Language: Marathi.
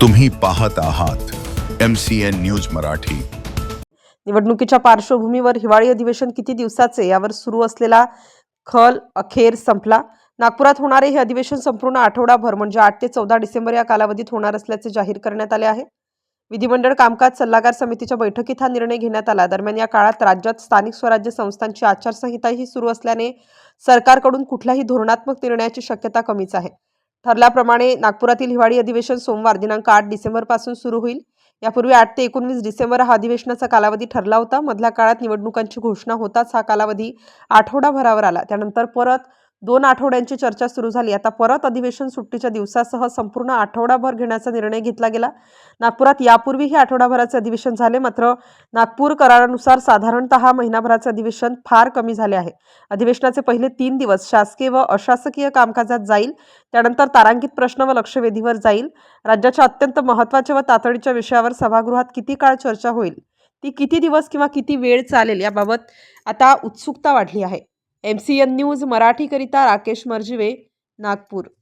तुम्ही पाहत आहात M C N news Marathi. निवडणुकीच्या पार्श्वभूमीवर हिवाळी अधिवेशन किती दिवसाचे यावर सुरू असलेला खल अखेर संपला. नागपुरात होणारे हे अधिवेशन संपूर्ण आठवडाभर म्हणजे आठ ते चौदा डिसेंबर या कालावधीत होणार असल्याचे जाहीर करण्यात आले आहे. विधिमंडळ कामकाज सल्लागार समितीच्या बैठकीत हा निर्णय घेण्यात आला. दरम्यान या काळात राज्यात स्थानिक स्वराज्य संस्थांची आचारसंहिताही सुरू असल्याने सरकारकडून कुठल्याही धोरणात्मक निर्णयाची शक्यता कमीच आहे. ठरल्याप्रमाणे नागपुरातील हिवाळी अधिवेशन सोमवार दिनांक आठ डिसेंबरपासून सुरू होईल. यापूर्वी आठ ते एकोणवीस डिसेंबर हा अधिवेशनाचा कालावधी ठरला होता. मधल्या काळात निवडणुकांची घोषणा होताच हा कालावधी आठवडाभरावर आला. त्यानंतर परत दोन आठवड्यांची चर्चा सुरू झाली. आता परत अधिवेशन सुट्टीच्या दिवसासह संपूर्ण आठवडाभर घेण्याचा निर्णय घेतला गेला. नागपुरात यापूर्वीही आठवडाभराचे अधिवेशन झाले मात्र नागपूर करारानुसार साधारणतः महिनाभराचे अधिवेशन फार कमी झाले आहे. अधिवेशनाचे पहिले तीन दिवस शासकीय व अशासकीय कामकाजात जाईल त्यानंतर तारांकित प्रश्न व लक्षवेधीवर जाईल. राज्याच्या अत्यंत महत्त्वाच्या व तातडीच्या विषयावर सभागृहात किती काळ चर्चा होईल? ती किती दिवस किंवा किती वेळ चालेल याबाबत आता उत्सुकता वाढली आहे. एम सी एन न्यूज मराठीकरिता राकेश मर्जिवे नागपूर.